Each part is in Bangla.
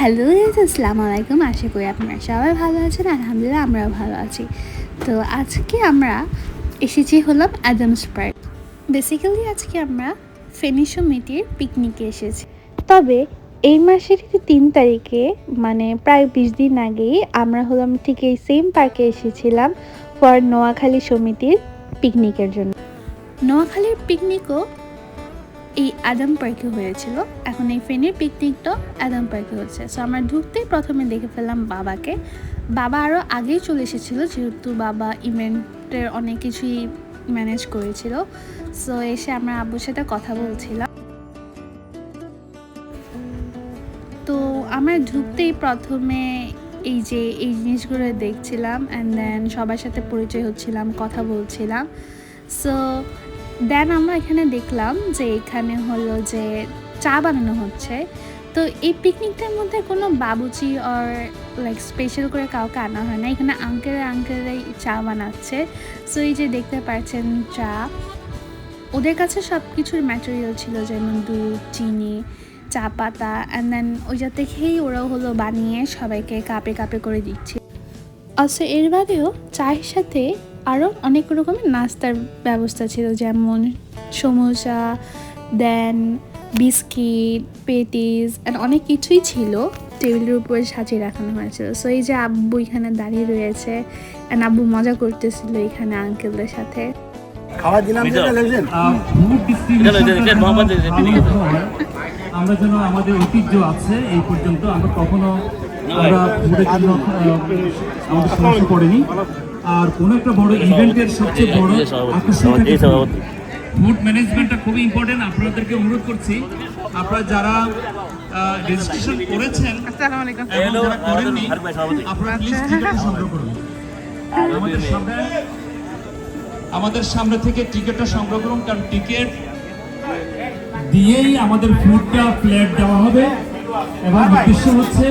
হ্যালো আসসালামু আলাইকুম। আশা করি আপনারা সবাই ভালো আছেন, আলহামদুলিল্লাহ আমরাও ভালো আছি। তো আজকে আমরা এসেছি হলাম অ্যাডামস পার্ক বেসিক্যালি আজকে আমরা ফেনী সমিতির পিকনিকে এসেছি। তবে এই মাসের তিন তারিখে মানে প্রায় বিশ দিন আগেই আমরা হলাম ঠিক এই সেম পার্কে এসেছিলাম ফর নোয়াখালী সমিতির পিকনিকের জন্য। নোয়াখালীর পিকনিকও এই আদাম পার্কে হয়েছিল। এখন এই ফেনীর পিকনিকটা আদাম পার্কে হচ্ছে। সো আমরা ঢুকতেই প্রথমে দেখে ফেললাম বাবাকে। বাবা আরও আগেই চলে এসেছিল, যেহেতু বাবা ইভেন্টের অনেক কিছুই ম্যানেজ করেছিল। সো এসে আমরা আব্বুর সাথে কথা বলছিলাম। তো, আমরা ঢুকতেই প্রথমে এই যে, এই জিনিসগুলো দেখছিলাম অ্যান্ড দেন সবার সাথে পরিচয় হচ্ছিলাম, কথা বলছিলাম। সো দেন আমরা এখানে দেখলাম যে এখানে হলো যে চা বানানো হচ্ছে। তো এই পিকনিকটার মধ্যে কোনো বাবুচি অর লাইক স্পেশাল করে কাউকে আনা হয় না। এখানে আঙ্কেল আঙ্কেলরাই চা বানাচ্ছে। সো এই যে দেখতে পাচ্ছেন চা। ওদের কাছে সব কিছুর ম্যাটেরিয়াল ছিল, যেমন দুধ, চিনি, চা পাতা অ্যান্ড দেন ওই ওইটা থেকেই ওরাও হলো বানিয়ে সবাইকে কাপে কাপে করে দিচ্ছে। আচ্ছা এর বাদেও চায়ের সাথে আরও অনেক রকমের নাস্তার ব্যবস্থা ছিল যেমন samosa then biscuit patties and অনেক কিছুই ছিল টেবিলের উপরে সাজিয়ে রাখানো হয়েছিল। সো এই যে আব্বু এখানে দাঁড়িয়ে রয়েছে অ্যান্ড আব্বু মজা করতেছিল এখানে আঙ্কেলদের সাথে। খাওয়ার দিলাম বিজয়। যেটা লেগেছেন ফুড এটা লইতে- এটা মোহাম্মদ যে- ডিস্ট্রিবিউশন দিকে যাও। আমরা যেন আমাদের ঐতিহ্য আছে এই পর্যন্ত আমরা কখনো আমরা আমাদের সমস্যা করিনি। আর কোনো একটা বড় ইভেন্টের সবচেয়ে বড় আকর্ষণ। ফুড ম্যানেজমেন্টটা খুবই ইম্পর্টেন্ট আপনাদেরকে অনুরোধ করছি। আপনারা যারা রেজিস্ট্রেশন করেছেন যারা করেননি। আপনারা প্লিজ টিকিটটা সংগ্রহ করুন। আমাদের সামনে আমাদের সামনে থেকে টিকিটটা সংগ্রহ করুন কারণ টিকিট দিয়েই আমাদের ফুডটা প্লেট দেওয়া হবে। এবং উদ্দেশ্য হচ্ছে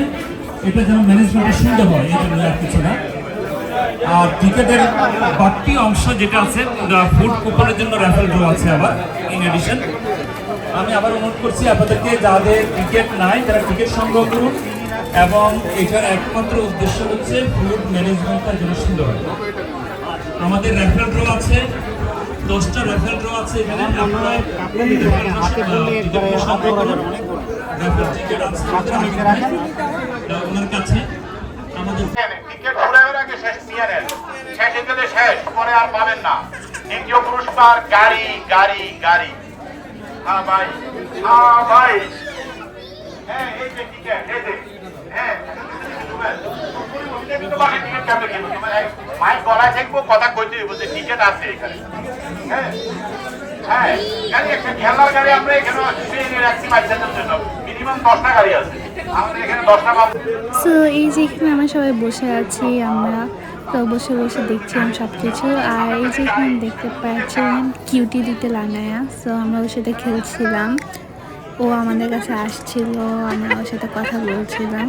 এটা যেন ম্যানেজমেন্টের সুবিধা হয় এই জন্য আর কিছু না। আর টিকিটের বাড়তি অংশ যেটা আছে ফুড কুপনের জন্য র্যাফেল ড্র আছে আবার ইন এডিশন আমি আবার অনুরোধ করছি আপনাদেরকে, যাদের টিকিট নাই, তারা টিকিট সংগ্রহ করুন, এবং এটার একমাত্র উদ্দেশ্য হচ্ছে ফুড ম্যানেজমেন্টটা যেন সুন্দর। আমাদের র্যাফেল ড্র আছে, দশটা র্যাফেল ড্র আছে এখানে, আপনারা টিকিট আছে কাছে আমাদের টিকিট ঘুরাবের আগে শেষ নিয়ে নেন শেষে গেলে শেষ পরে পাবেন না। দ্বিতীয় পুরস্কার, গাড়ি গাড়ি গাড়ি। হ্যাঁ ভাই হ্যাঁ ভাই। হ্যাঁ হ্যাঁ এখানে। হ্যাঁ আমরা এখানে মিনিমাম এখানে সবাই বসে আছি, আমরা তো বসে বসে দেখছিলাম সব কিছু আর এই যে এখানে দেখতে পাচ্ছেন কিউটি দিতে লাগায়া সো আমরা ওর সাথে খেলছিলাম। ও আমাদের কাছে আসছিল, আমরা ওর সাথে কথা বলছিলাম।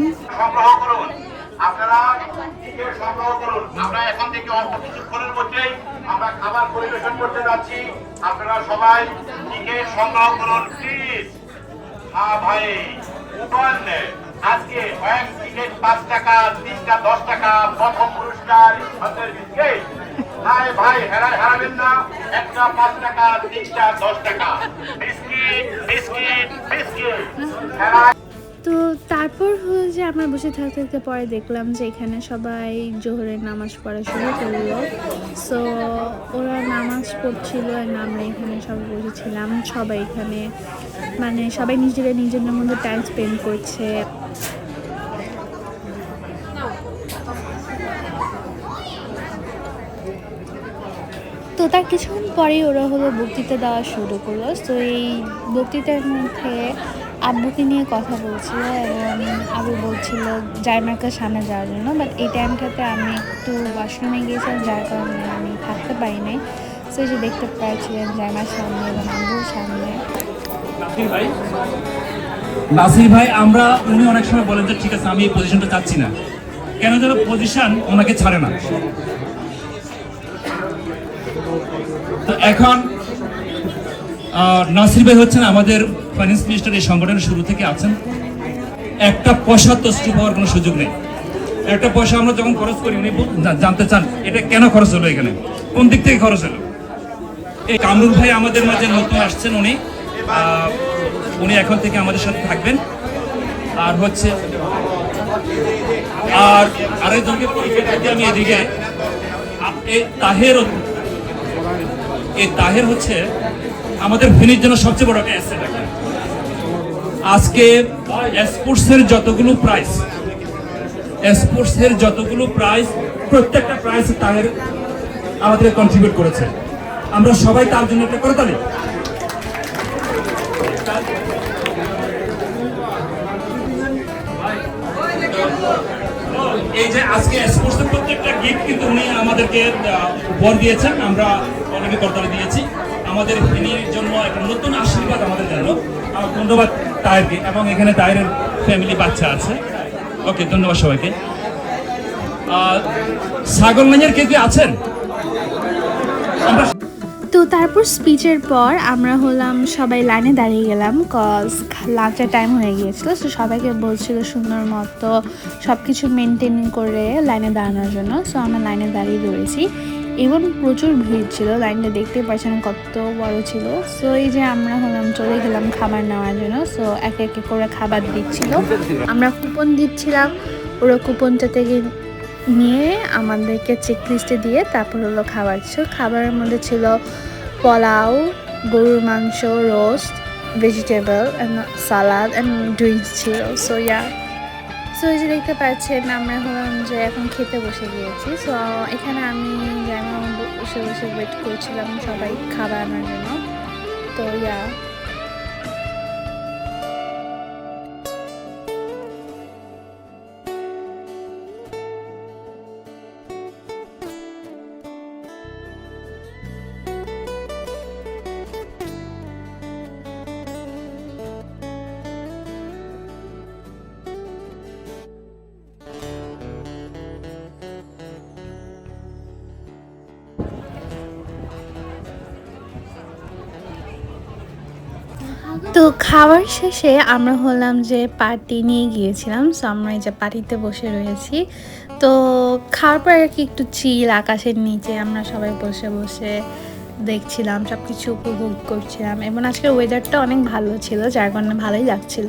আপনারা সবাই সংগ্রহ করুন টিকিট পাঁচ টাকা, তিনটা দশ টাকা, প্রথম পুরস্কার বিস্কিট বিস্কিট বিস্কিট। বিস্কিট তো তারপর যে আমরা বসে থাকতে থাকতে পরে দেখলাম যে এখানে সবাই জোহরের নামাজ পড়া শুরু করল। সো ওরা নামাজ পড়ছিল and আমরা এখানে সবাই বসেছিলাম। সবাই এখানে মানে সবাই নিজেরা নিজেদের মধ্যে টাইম স্পেন্ড করছে। তার কিছুক্ষণ পরেই ওরা হলো বক্তৃতা দেওয়া শুরু করল। তো এই বক্তৃতার মধ্যে আব্বুকে নিয়ে কথা বলছিল এবং আবু বলছিল জায়মার্কার সামনে যাওয়ার জন্য। বাট এই টাইমটাতে আমি একটু ওয়াশরুমে গিয়েছিলাম, যার কারণে আমি থাকতে পারি নাই। সো যে দেখতে পাচ্ছিলেন জায়মার সামনে এবং আব্বুর সামনে। নাসির ভাই? আমরা, উনি অনেক সময় বলেন যে, ঠিক আছে, আমি এই পজিশনটা চাচ্ছি না। কেন যেন পজিশন ওনাকে ছাড়ে না তো এখন নাসির ভাই হচ্ছেন আমাদের ফাইন্যান্স মিনিস্টার এই সংগঠনের শুরু থেকে আছেন। একটা পয়সা তস্তি পাওয়ার কোনো সুযোগ নেই। একটা পয়সা আমরা যখন খরচ করি, উনি জানতে চান, এটা কেন খরচ হলো এখানে? কোন দিক থেকে খরচ হলো? এই কামরুল ভাই আমাদের মাঝে নতুন আসছেন উনি। উনি এখন থেকে আমাদের সাথে থাকবেন। আর হচ্ছে, আর আরেকজনকে দিতে আমি এদিকে তাহের এই তাহের হচ্ছে আমাদের ফেনীর জন্য সবচেয়ে বড় একটা অ্যাসেট আজকে স্পোর্টসের যতগুলো প্রাইস স্পোর্টসের যতগুলো প্রাইস প্রত্যেকটা প্রাইস তাহের আমাদের কন্ট্রিবিউট করেছে। আমরা সবাই তার জন্য একটা করে তালি। এই যে আজকে স্পোর্টসের প্রত্যেকটা গিফট কিন্তু উনি আমাদেরকে উপহার দিয়েছেন। আমরা অনেকে করতালি দিয়েছি। আমাদের ফেনীর জন্য একটা নতুন আশীর্বাদ আমাদের আমার ধন্যবাদ তায়েরকে এবং এখানে তায়ের ফ্যামিলি বাচ্চা আছে। ওকে ধন্যবাদ সবাইকে। আহ, সাগর মাইয়ার কে কে আছেন? তো তারপর স্পিচের পর আমরা হলাম সবাই লাইনে দাঁড়িয়ে গেলাম কজ লাঞ্চের টাইম হয়ে গিয়েছিল সো সবাইকে বলছিল সুন্দর মতো সব কিছু মেনটেন করে লাইনে দাঁড়ানোর জন্য সো আমরা লাইনে দাঁড়িয়ে রয়েছি। এবং প্রচুর ভিড় ছিল, লাইনটা দেখতে পাচ্ছেন কত বড় ছিল। সো এই যে আমরা হলাম, চলে গেলাম খাবার নেওয়ার জন্য। সো একে একে করে খাবার দিচ্ছিল। আমরা কুপন দিচ্ছিলাম। ওরা কুপনটা থেকে নিয়ে আমাদেরকে চেক লিস্টে দিয়ে তারপর হলো খাবার। ছিল খাবারের মধ্যে ছিল পোলাও, গরুর মাংস roast vegetable and salad and drinks ছিল। সো ইয়া সো এই যে দেখতে পাচ্ছেন, আমরা হলাম যে এখন খেতে বসে গিয়েছি। সো এখানে আমি যেমন বসে বসে ওয়েট করছিলাম সবাই খাবার আনার জন্য। তো ইয়া তো খাওয়ার শেষে আমরা হলাম যে পার্টি নিয়ে গিয়েছিলাম সো আমরা এই যে পার্টিতে বসে রয়েছি। তো খাওয়ার পর আর কি একটু চিল আকাশের নিচে আমরা সবাই বসে বসে দেখছিলাম সব কিছু উপভোগ করছিলাম। এবং আজকের ওয়েদারটা অনেক ভালো ছিল, যার কারণে ভালোই লাগছিল।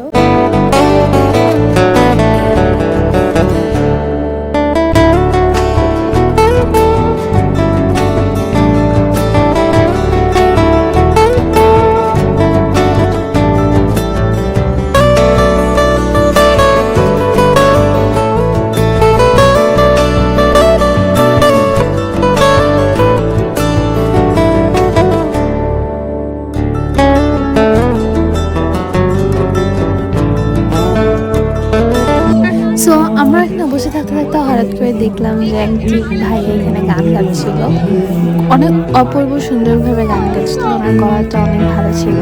অপূর্ব সুন্দরভাবে গান গাচ্ছিল ওনার গলাটা অনেক ভালো ছিল।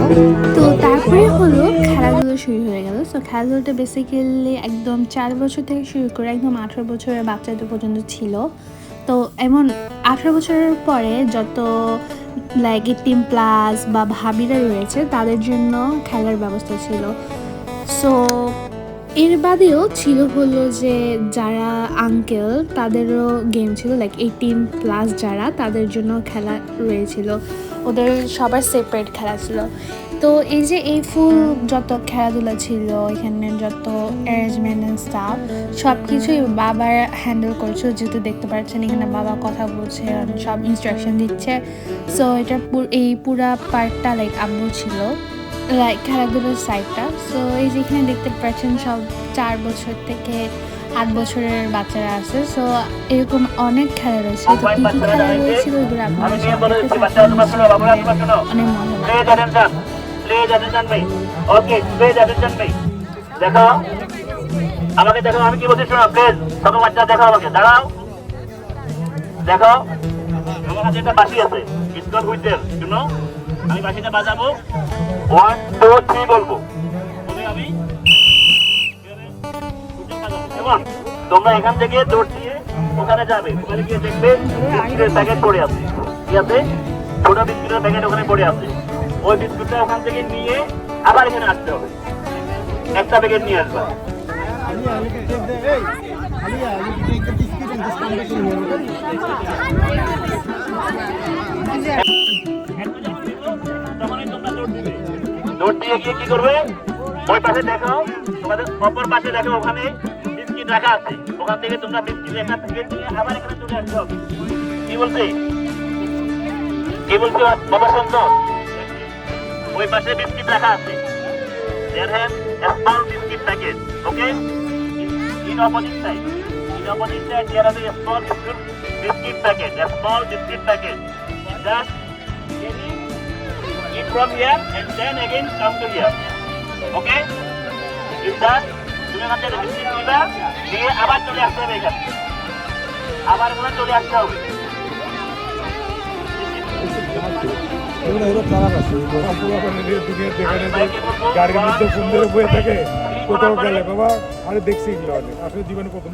তো তারপরে হলো খেলাধুলো শুরু হয়ে গেল। সো খেলাধুলোটা বেসিক্যালি একদম চার বছর থেকে শুরু করে একদম আঠারো বছরের বাচ্চাদের পর্যন্ত ছিল। তো এমন আঠারো বছরের পরে যত লাইক এইটিন প্লাস বা ভাবিরা রয়েছে, তাদের জন্য খেলার ব্যবস্থা ছিল। সো এর বাদেও ছিল হলো যে যারা আঙ্কেল তাদেরও গেম ছিল লাইক এইটিন প্লাস যারা, তাদের জন্য খেলা রয়েছিল। ওদের সবার সেপারেট খেলা ছিল। তো এই যে এই ফুল যত খেলাধুলা ছিল, এখানে যত অ্যারেঞ্জমেন্ট অ্যান্ড স্টাফ সব কিছুই বাবার হ্যান্ডেল করছে যেহেতু দেখতে পাচ্ছেন, এখানে বাবা কথা বলছে, সব ইনস্ট্রাকশন দিচ্ছে। সো এটা এই পুরা পার্টটা লাইক আব্বু ছিল। লাইক খেলাধুলার সাইডটা সো এই যেখানে দেখতে পাচ্ছেন সব চার বছর থেকে আট বছরের বাচ্চারা আছে। সো এরকম অনেক খেলা রয়েছে। তো কি কি খেলা আপনারা পাচ্ছেন। অনেক মজা আমাকে দেখো আমি কি বলছি শোনো প্লিজ ছোট বাচ্চা দেখো আমাকে। দাঁড়াও। দেখো আমার একটা আছে। আমি বাসিটা বাজাবো। ওয়ান টু থ্রি বলব। তুমি আমি তোমরা এখান থেকে দৌড় দিয়ে ওখানে যাবে। ওখানে গিয়ে দেখবে বিস্কুটের প্যাকেট পড়ে আছে। কি আছে? ছোট বিস্কুটের প্যাকেট ওখানে পড়ে আছে। ওই বিস্কুটটা ওখান থেকে নিয়ে আবার এখানে আসতে হবে। একটা প্যাকেট নিয়ে আসবা। দূর দিয়ে গিয়ে কি করবে? ওই পাশে দেখো, তোমাদের অপর পাশে দেখো ওখানে বিস্কিট রাখা আছে। ওখান থেকে তোমরা বিস্কিট রেখা থেকে নিয়ে আবার এখানে চলে আসবে কি বলছি? কি বলছি বাবা শুনত ওই পাশে বিস্কিট রাখা আছে। দেড় hand small biscuit packet okay in opposite side in opposite side দেড় হাতে small biscuit packet small biscuit packet just from here and then again come to here. Okay? Is that তুমি এখান থেকে বিস্কিট নিবা দিয়ে আবার চলে আসতে হবে এখানে। আবার এখানে চলে আসতে হবে। গাড়ির মধ্যে ফোন বয়ে থাকে কোথাও গেলে বাবা আরে দেখছি এগুলো অনেক আসলে জীবনে প্রথম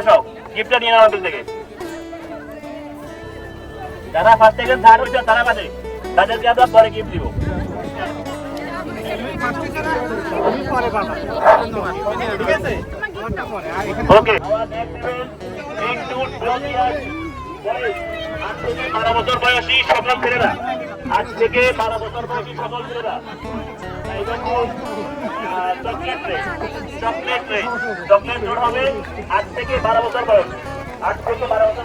আসো। গিফটটা নিয়ে নাও থেকে। যারা ফার্স্ট সেকেন্ড থার্ড হয়েছে তারা বাদে। তাদেরকে আমরা পরে গিফট দিব? ওকে আজ থেকে বারো বছর বয়সী সকল ছেলেরা। আজ থেকে বারো বছর বয়সী সকল ছেলেরা। চকলেট রে চকলেট রে চকলেট হবে আজ থেকে বারো বছর বয়স। আজ থেকে বারো বছর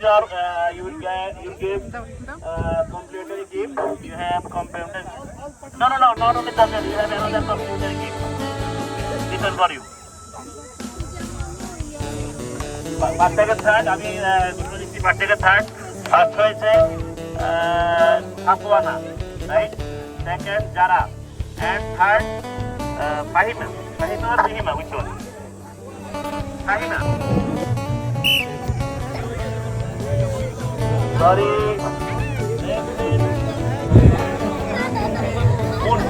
Your, uh, you will get, you give uh, complimentary gift. You have complimentary. No, no, no, not only that. You have another complimentary gift. This for you. First থেকে থার্ড আমি আহ, দুটো দিচ্ছি ফার্স্ট থেকে third first Akwana, right? Second, Jara. And third, uh, Fahima. Fahima or Fahima, which one? Fahima. Sorry. Moon,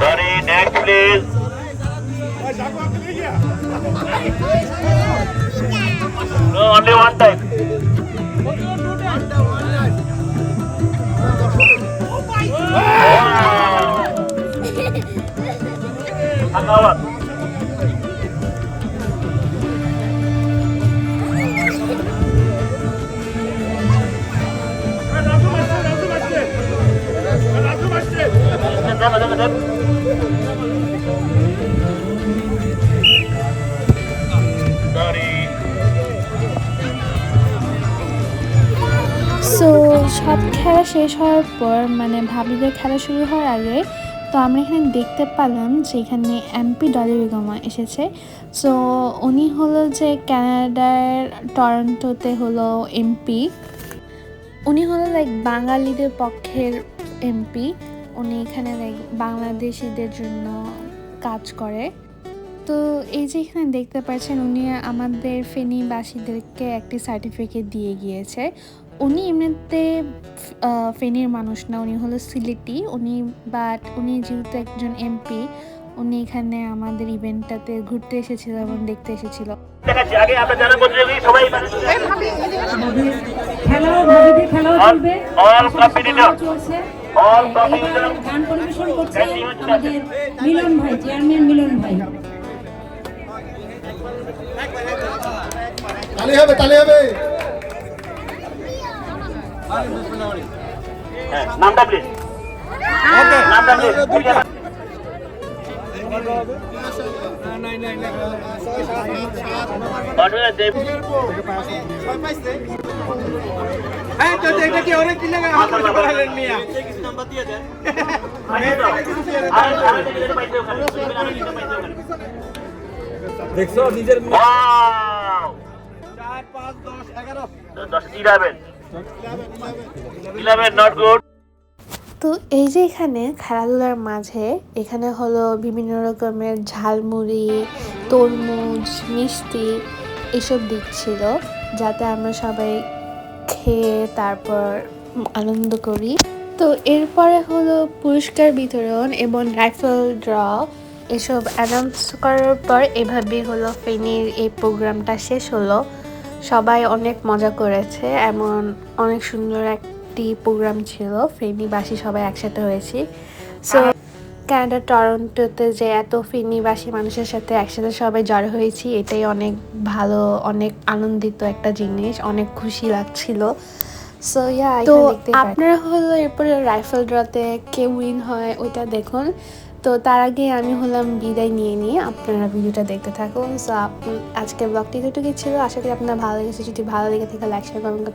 Sorry, next please. No, only one time. Wow. খেলা শেষ হওয়ার পর মানে ভাবিদের খেলা শুরু হওয়ার আগে, তো আমরা এখানে দেখতে পেলাম যে এখানে এমপি ডলি বেগমা এসেছে। সো উনি হলো যে কানাডার টরন্টোতে হলো এমপি। উনি হলো লাইক বাঙালিদের পক্ষের এমপি। উনি এখানে লাইক বাংলাদেশিদের জন্য কাজ করে। তো এই যে এখানে দেখতে পাচ্ছেন, উনি আমাদের ফেনীবাসীদেরকে একটি সার্টিফিকেট দিয়ে গিয়েছে। উনি এমনিতে ফেনীর মানুষ না উনি হলো সিলেটি। উনি বাট উনি যেহেতু একজন এমপি উনি এখানে আমাদের ইভেন্টটাতে ঘুরতে এসেছিল এবং দেখতে এসেছিল. গান পরিবেশন করছে আমাদের মিলন ভাই চেয়ারম্যান মিলন ভাই। তালি হবে তালি হবে। হ্যাঁ, নামটা প্লিজ নামটা প্লিজ অসুবিধা দেব দেখছ নিজের Wow! দশ ইলেভেন তো এই যে এখানে খেলাধুলার মাঝে, এখানে হলো বিভিন্ন রকমের ঝালমুড়ি, তরমুজ, মিষ্টি এসব দিচ্ছিল, যাতে আমরা সবাই খেয়ে তারপর আনন্দ করি। তো এরপরে হলো পুরস্কার বিতরণ এবং রাইফেল ড্র। এসব অ্যানাউন্স করার পর এভাবেই হলো ফেনীর এই প্রোগ্রামটা শেষ হলো। সবাই অনেক মজা করেছে এমন অনেক সুন্দর একটি প্রোগ্রাম ছিল ফেনীবাসী সবাই একসাথে হয়েছি। সো কানাডা টরন্টোতে যে এত ফেনীবাসী মানুষের সাথে একসাথে সবাই জড়ো হয়েছি এটাই অনেক ভালো অনেক আনন্দিত একটা জিনিস অনেক খুশি লাগছিল। সো ইয়া তো আপনারা হলো এরপরে রাইফেল ড্রতে কে উইন হয় ওইটা দেখুন। তো তার আগে আমি হলাম বিদায় নিয়ে নিয়ে আপনারা ভিডিওটা দেখতে থাকুন। সো আজকের ব্লগটি যেটুকু ছিল। আশা করি আপনার ভালো লেগেছে। যদি ভালো লেগে থাকে লাইক শেয়ার কমেন্ট